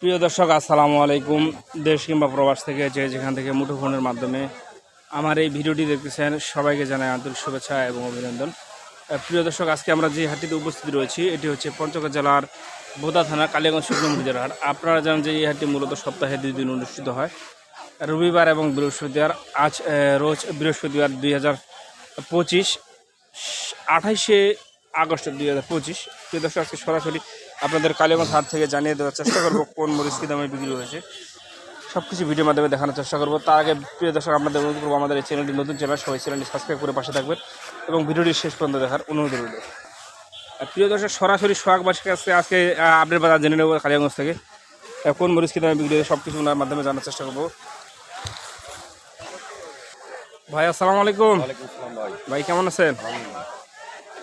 প্রিয় দর্শক, আসসালামু আলাইকুম। দেশ কিংবা প্রবাস থেকে যে যেখান থেকে মুঠোফোনের মাধ্যমে আমার এই ভিডিওটি দেখতেছেন, সবাইকে জানাই আন্তরিক শুভেচ্ছা এবং অভিনন্দন। প্রিয় দর্শক, আজকে আমরা যে হাটটিতে উপস্থিত রয়েছি, এটি হচ্ছে পঞ্চগড় জেলার বোদা থানা, কালীগঞ্জ শুক্রমুখী জেলার হাট। আপনারা জানেন যে এই হাটটি মূলত সপ্তাহে দুই দিন অনুষ্ঠিত হয়। রবিবার এবং বৃহস্পতিবার, আজ রোজ বৃহস্পতিবার দুই হাজার পঁচিশ, আঠাইশে আগস্ট দুই হাজার পঁচিশ। প্রিয় দর্শক, আজকে সরাসরি আপনাদের কালীগঞ্জ হাট থেকে জানিয়ে দেওয়ার চেষ্টা করব কোন মরিচ কী দামে বিক্রি হয়েছে। সব কিছু ভিডিওর মাধ্যমে দেখানোর চেষ্টা করব। তার আগে প্রিয় দর্শক আপনাদের অনুরোধ করব আমাদের এই চ্যানেলটি নতুন চ্যানেল সবাই চ্যানেলটি সাবস্ক্রাইব করে পাশে থাকবেন এবং ভিডিওটি শেষ পর্যন্ত দেখার অনুরোধ রইল। আর প্রিয় দর্শক সরাসরি সোহাগবাসীর কাছে আজকে আপডেট বাজার জেনে নেব কালিয়াগঞ্জ থেকে। কোন মরিচ কী দামে বিক্রি হয়েছে সব কিছু ওনার মাধ্যমে জানার চেষ্টা করব। ভাই আসসালামু আলাইকুম। ভাই। ভাই কেমন আছেন?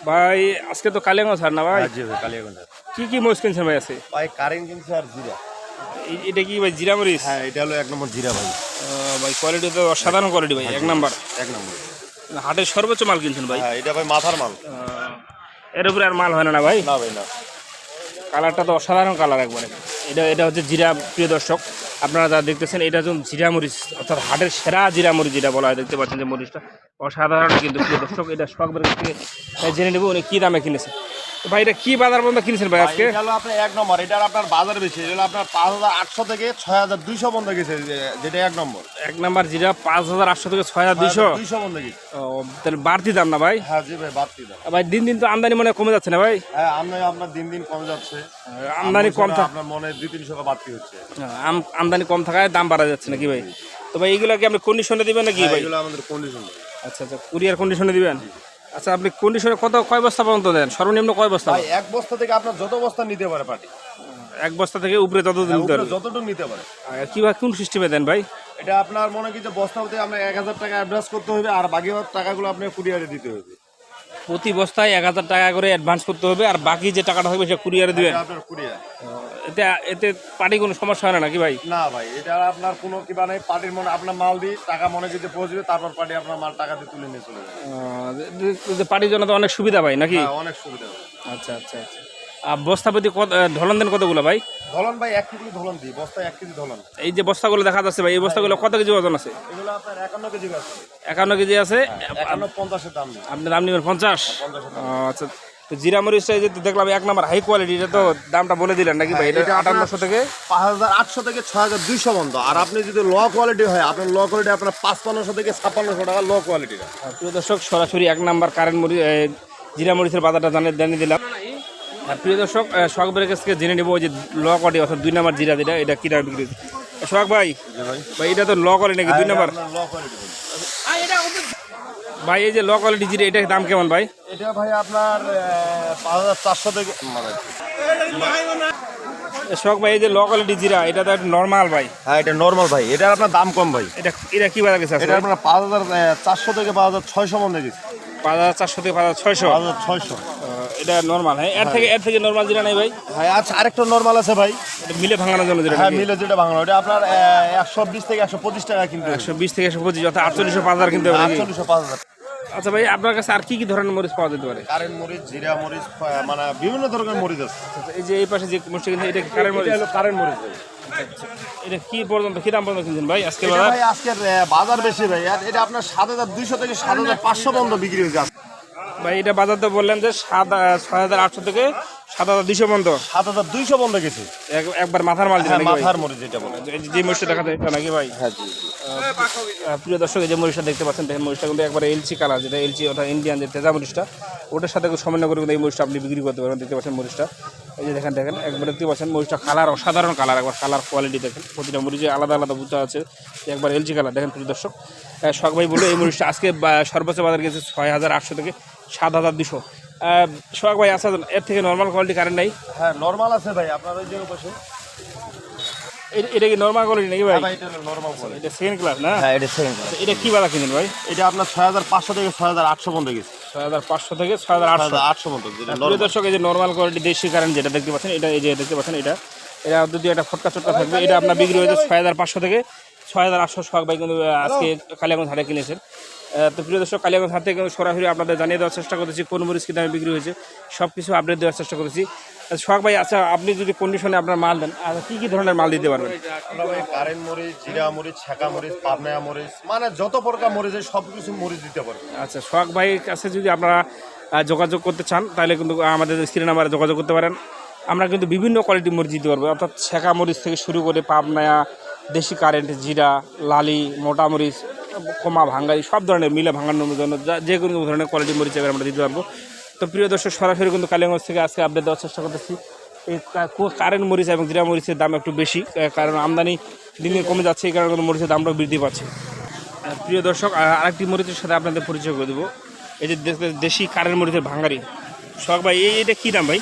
ভাই আজকে তো কালিয়াগঞ্জ হাট না ভাই? জি ভাই কালিয়াগঞ্জ কি কি মরিচ কিনছেন ভাই আছে? ভাই কারেন্ট কিনছে আর জিরা। এটা কি ভাই জিরা মরিচ? হ্যাঁ এটা হলো এক নম্বর জিরা ভাই। ভাই কোয়ালিটি তো অসাধারণ কোয়ালিটি ভাই এক নাম্বার। এক নম্বর। হাটের সর্বোচ্চ মাল কিনছেন ভাই? হ্যাঁ এটা ভাই মাথার মাল। এর উপরে আর মাল হয় না না ভাই? না ভাই না। কালারটা তো অসাধারণ কালার একবারে। এটা এটা হচ্ছে জিরা প্রিয় দর্শক আপনারা যা দেখতেছেন এটা হচ্ছে জিরা মরিচ অর্থাৎ হাটের সেরা জিরা মরিচ যেটা বলা হয় দেখতে পাচ্ছেন যে মরিচটা অসাধারণ কিন্তু প্রিয় দর্শক এটা কাছ থেকে জেনে নেব উনি কী দামে কিনেছেন ভাই এটা কী বাজার পর্যন্ত কিনেছেন ভাই আজকে? এটা হলো আপনার এক নম্বর এটা আপনার বাজার বেশি এটা হলো আপনার পাঁচ হাজার আটশো থেকে ছয় হাজার দুইশো বন্ধ গেছে যেটা এক নম্বর। এক নাম্বার জিরা পাঁচ হাজার আটশো থেকে ছয় হাজার দুইশো? দুইশো বন্ধ গেছে। তাহলে বাড়তি দাম না ভাই? হ্যাঁ জি ভাই বাড়তি দাম। ভাই দিন দিন তো আমদানি মনে হয় কমে যাচ্ছে না ভাই? হ্যাঁ আমদানি আপনার দিন দিন কমে যাচ্ছে। আমদানি কম থাক আপনার মনে দুই তিনশো বাড়তি হচ্ছে। আম- আমদানি কম থাকায় দাম বাড়া যাচ্ছে নাকি ভাই? তো ভাই এগুলো কি আপনি কন্ডিশনে দিবেন নাকি হ্যাঁ, ভাই? এগুলো আমাদের কন্ডিশন আচ্ছা আচ্ছা কুরিয়ার কন্ডিশনে দিবেন? আচ্ছা আপনি কন্ডিশনে কত কয় বস্তা পর্যন্ত দেন? সর্বনিম্ন কয় বস্তা? ভাই এক বস্তা থেকে আপনার যত বস্তা নিতে পারে পার্টি। এক বস্তা থেকে উপরে তত দিন উপরে যতটুকু নিতে পারে। কীভাবে কোন সিস্টেমে দেন ভাই? এটা আপনার মনে কি যে বস্তা হতে আপনার এক হাজার টাকা অ্যাডভান্স করতে হবে আর বাকি টাকাগুলো আপনার কুরিয়ারে দিতে হবে। প্রতি বস্তায় এক হাজার টাকা করে অ্যাডভান্স করতে হবে আর বাকি যে টাকাটা হবে সেটা কুরিয়ারে দিবেন। আপনার কুরিয়ার এতে এতে পার্টি কোনো সমস্যা হয় না নাকি ভাই? না ভাই এটা আপনার কোনো কিবা নেই পার্টির মনে আপনার মাল দিই টাকা মনে কিছু পৌঁছবে তারপর পার্টি আপনার মাল টাকা দিয়ে তুলে নিয়ে চলে যাবে। পার্টির জন্য তো অনেক সুবিধা ভাই নাকি? হ্যাঁ অনেক সুবিধা হবে আচ্ছা আচ্ছা আচ্ছা। আর বস্তাপতি কত ধলন দেন কতগুলো ভাই? ধলন ভাই এক কেজি ধলন দিই বস্তায় এক কেজি ধলন এই যে বস্তাগুলো দেখা যাচ্ছে ভাই এই বস্তাগুলো কত কেজি ওজন আছে? এগুলো আপনার একান্ন কেজি আছে। একান্ন কেজি আছে। একান্ন পঞ্চাশের দাম দিই। আপনি দাম নেবেন পঞ্চাশ? পঞ্চাশের দাম। আচ্ছা তো জিরা মরিচটা এই যে দেখলাম এক নাম্বার হাই কোয়ালিটি এটা তো দামটা বলে দিলেন নাকি ভাই? এটা আটান্নশো থেকে? পাঁচ হাজার আটশো থেকে ছয় হাজার দুইশো বন্ধ আর আপনি যদি ল কোয়ালিটি হয় আপনার ল কোয়ালিটি আপনার পাঁচপান্নশো থেকে ছাপ্পান্নশো টাকা ল কোয়ালিটিটা প্রিয় দর্শক সরাসরি এক নাম্বার কারেন্ট মরিচ জিরা মরিচের বাজারটা জানিয়ে জানিয়ে দিলাম। আর প্রিয় দর্শক শখবের কাছ জেনে নেব যে ল কোয়ালিটি অর্থাৎ দুই নাম্বার জিরা যেটা এটা কী দামে বিক্রি শখ ভাই ভাই এটা তো ল কোয়ালিটি নাকি? দুই নাম্বার ভাই এই যে ল কোয়ালিটি জিরা এটার দাম কেমন ভাই? এটা ভাই আপনার পাঁচ হাজার চারশো থেকে মানে শখ ভাই এই যে ল কোয়ালিটি জিরা এটা তো নর্মাল ভাই। হ্যাঁ এটা নর্মাল ভাই। এটার আপনার দাম কম ভাই। এটা এটা কি বাজার গেছে এটা আপনার পাঁচ হাজার চারশো থেকে পাঁচ হাজার ছয়শো মধ্যে গেছে পাঁচ হাজার চারশো থেকে পাঁচ হাজার ছয়শো। পাঁচ হাজার ছয়শো। এটা নর্মাল হ্যাঁ? এর থেকে এর থেকে নর্মাল জিরা নেই ভাই? হ্যাঁ আচ্ছা আরেকটা নর্মাল আছে ভাই। এটা মিলে ভাঙানোর জন্য যেটা হ্যাঁ মিলে যেটা বাংলা ওটা আপনার একশো বিশ থেকে একশো পঁচিশ টাকা কিনতে একশো বিশ থেকে একশো পঁচিশ অর্থাৎ আটচল্লিশশো পাঁচ হাজার কিনতে আটচল্লিশশো পাঁচ হাজার। আচ্ছা ভাই আপনার কাছে আর কি কি ধরনের মরিচ পাওয়া যেতে পারে? কারেন্ট মরিচ জিরা মরিচ মানে বিভিন্ন ধরনের মরিচ আছে। আচ্ছা, এই যে এই পাশে যে মরিচটা কিনছেন এটা কারেন্ট মরিচ? হলো কারেন্ট মরিচ ভাই। এটা কি পর্যন্ত কি দাম পর্যন্ত কিনছেন ভাই আজকে বাজার? ভাই আজকের বাজার বেশি ভাই। এটা আপনার সাত হাজার দুইশো থেকে সাত হাজার পাঁচশো বন্ধ বিক্রি হয়েছে আজকে। ভাই এটা বাজার তো বললেন যে সাত ছয় হাজার আটশো থেকে সাত হাজার দুইশো পর্যন্ত। সাত হাজার দুইশো বন্ধ গেছে। একবার মাথার মাল দিলেন হ্যাঁ? মাথার মরিচ যেটা বলে। যে- মরিচটা দেখা যায় এটা নাকি ভাই? হ্যাঁ জি প্রিয় দর্শক এই যে মরিচটা দেখতে পাচ্ছেন দেখেন মরিচটা কিন্তু একবার এলচি কালার যেটা এলচি অর্থাৎ ইন্ডিয়ান যে তেজা মরিচটা ওটার সাথে সমন্বয় করে কিন্তু এই মরিচটা আপনি বিক্রি করতে পারবেন দেখতে পাচ্ছেন মরিচটা। এই যে দেখেন দেখেন একবার দেখতে পাচ্ছেন মরিচটা কালার অসাধারণ কালার একবার কালার কোয়ালিটি দেখেন। প্রতিটা মরিচে আলাদা আলাদা বুঝতে আছে একবার এলচি কালার দেখেন প্রিয় দর্শক। শখ ভাই বলল এই মরিচটা আজকে সর্বোচ্চ বাজার গেছে ছয় হাজার আটশো থেকে সাত হাজার দুশো। শখ ভাই আছে এর থেকে নর্মাল কোয়ালিটি কারেন্ট নাই? হ্যাঁ নর্মাল আছে ভাই আপনার ওই যে পাশে এটা কি নর্মাল কোয়ালিটি নাকি ভাই? ভাই এটা নর্মাল বলে এটা সেকেন্ড ক্লাস না? হ্যাঁ এটা সেকেন্ড এটা কি কিনেন ভাই? এটা আপনার ছয় হাজার পাঁচশো থেকে ছয় হাজার আটশো বন্ধ গেছে। ছয় হাজার পাঁচশো থেকে ছয় হাজার আটশো। হাজার আটশো বন্ধ যেটা দর্শক এই যে নর্মাল কোয়ালিটি দেশি কারেন্ট যেটা দেখতে পাচ্ছেন এটা এই যে দেখতে পাচ্ছেন এটা। এটা যদি একটা ফটকা চটকা থাকবে এটা আপনার বিক্রি হয়েছে ছয় হাজার পাঁচশো থেকে ছয় হাজার আটশো। শখ ভাই কিন্তু আজকে কালিয়াগঞ্জ হাটে কিনেছেন। তো প্রিয় দর্শক কালিয়াগঞ্জ থেকে সরাসরি আপনাদের জানিয়ে দেওয়ার চেষ্টা করেছি কোন মরিচ কী দামে বিক্রি হয়েছে সব কিছু আপডেট দেওয়ার চেষ্টা করেছি সোহাগ ভাই আচ্ছা আপনি যদি কন্ডিশনে আপনার মাল দেন আর কি কি ধরনের মাল দিতে পারবেন? কারেন্ট মরিচ জিরা মরিচ ছেঁকা মরিচ পাবনায়া মরিচ মানে যত প্রকার মরিচ আছে সব কিছু মরিচ দিতে পারব। আচ্ছা সোহাগ ভাইয়ের কাছে যদি আপনারা যোগাযোগ করতে চান তাহলে কিন্তু আমাদের স্ক্রিন নাম্বারে যোগাযোগ করতে পারেন। আমরা কিন্তু বিভিন্ন কোয়ালিটির মরিচ দিতে পারব অর্থাৎ ছেঁকা মরিচ থেকে শুরু করে পাবনায়া দেশি কারেন্ট জিরা লালি মোটা মরিচ কমা ভাঙ্গারি সব ধরনের মিলে ভাঙানোর জন্য যা- যে কোনো ধরনের কোয়ালিটি মরিচ এবার আমরা দিতে পারব। তো প্রিয় দর্শক সরাসরি কিন্তু কালিয়াগঞ্জ থেকে আজকে আপডেট দেওয়ার চেষ্টা করতেছি। এই কারেন্ট মরিচ এবং জিরা মরিচের দাম একটু বেশি কারণ আমদানি দিন দিন কমে যাচ্ছে এই কারণে কিন্তু মরিচের দামটাও বৃদ্ধি পাচ্ছে। প্রিয় দর্শক আরেকটি মরিচের সাথে আপনাদের পরিচয় করে দেবো। এই যে দেশি কারেন্ট মরিচের ভাঙ্গারি। শখ ভাই এই এটা কী দাম ভাই?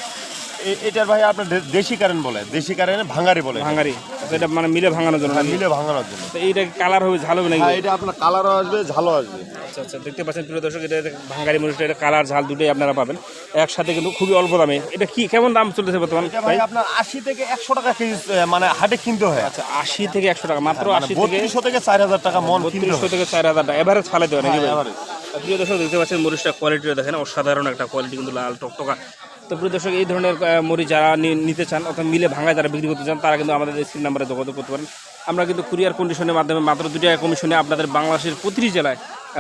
এটার ভাই আপনার দেশি কারেন্ট বলে দেশি কারেন্ট ভাঙারি বলে। ভাঙ্গারি। এটা মানে মিলে ভাঙানোর জন্য হ্যাঁ, মিলে ভাঙানোর জন্য। তো এইটা কালার হবে ঝাল হবে নাকি? হ্যাঁ এটা আপনার কালারও আসবে ঝালও আসবে। আচ্ছা আচ্ছা দেখতে পাচ্ছেন প্রিয় দর্শক এটা ভাঙ্গারি মরিচটা এটা কালার ঝাল দুটোই আপনারা পাবেন। একসাথে কিন্তু খুবই অল্প দামে। এটা কি কেমন দাম চলতেছে বর্তমান ভাই? আপনার আশি থেকে একশো টাকা কেজি মানে হাটে কিনতে হয়। আচ্ছা আশি থেকে একশো টাকা মাত্র মানে আশি থেকে থেকে চার হাজার টাকা মন বত্রিশশো থেকে চার হাজার টাকা এভারেজ ফালাইতে হয় নাকি হ্যাঁ, প্রিয় দর্শক দেখতে পাচ্ছেন মরিচটা কোয়ালিটিটা দেখেন অসাধারণ একটা কোয়ালিটি কিন্তু লাল টকটকা। তো প্রিয় দর্শক, এই ধরনের মরিচ যারা নিতে চান অথবা মিলে ভাঙায় যারা বিক্রি করতে চান, তারা কিন্তু আমাদের স্ক্রিন নাম্বারে যোগাযোগ করতে পারেন। আমরা কিন্তু কুরিয়ার কন্ডিশনের মাধ্যমে মাত্র দুটি কমিশনে আপনাদের বাংলাদেশের প্রতিটি জেলায়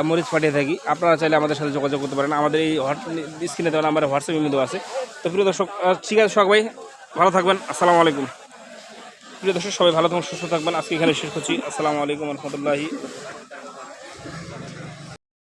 মরিচ পাঠিয়ে থাকি। আপনারা চাইলে আমাদের সাথে যোগাযোগ করতে পারেন। আমাদের এই স্ক্রিনে দেওয়া নাম্বারে হোয়াটসঅ্যাপ ইমেল আছে। তো প্রিয় দর্শক ঠিক আছে সবাই, ভালো থাকবেন। আসসালামু আলাইকুম। প্রিয় দর্শক, সবাই ভালো থাকুন, সুস্থ থাকবেন। আজকে এখানে শেষ করছি। আসসালামু আলাইকুম রহমতুল্লাহি